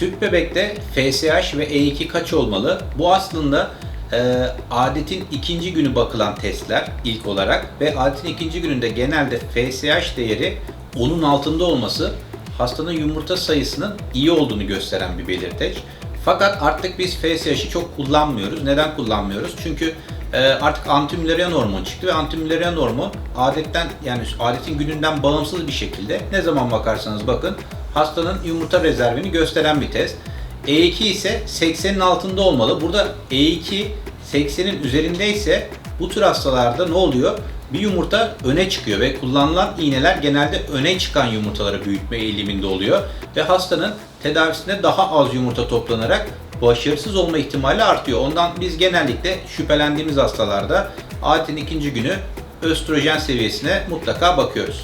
Tüp bebekte FSH ve E2 kaç olmalı? Bu aslında e, adetin ikinci günü bakılan testler ilk olarak ve adetin ikinci gününde genelde FSH değeri 10'un altında olması hastanın yumurta sayısının iyi olduğunu gösteren bir belirteç. Fakat artık biz FSH'i çok kullanmıyoruz. Neden kullanmıyoruz? Çünkü e, artık antimüllerian hormon çıktı ve antimüllerian hormon adetten yani adetin gününden bağımsız bir şekilde ne zaman bakarsanız bakın hastanın yumurta rezervini gösteren bir test. E2 ise 80'in altında olmalı. Burada E2 80'in üzerindeyse bu tür hastalarda ne oluyor? Bir yumurta öne çıkıyor ve kullanılan iğneler genelde öne çıkan yumurtaları büyütme eğiliminde oluyor ve hastanın tedavisinde daha az yumurta toplanarak başarısız olma ihtimali artıyor. Ondan biz genellikle şüphelendiğimiz hastalarda adetin ikinci günü östrojen seviyesine mutlaka bakıyoruz.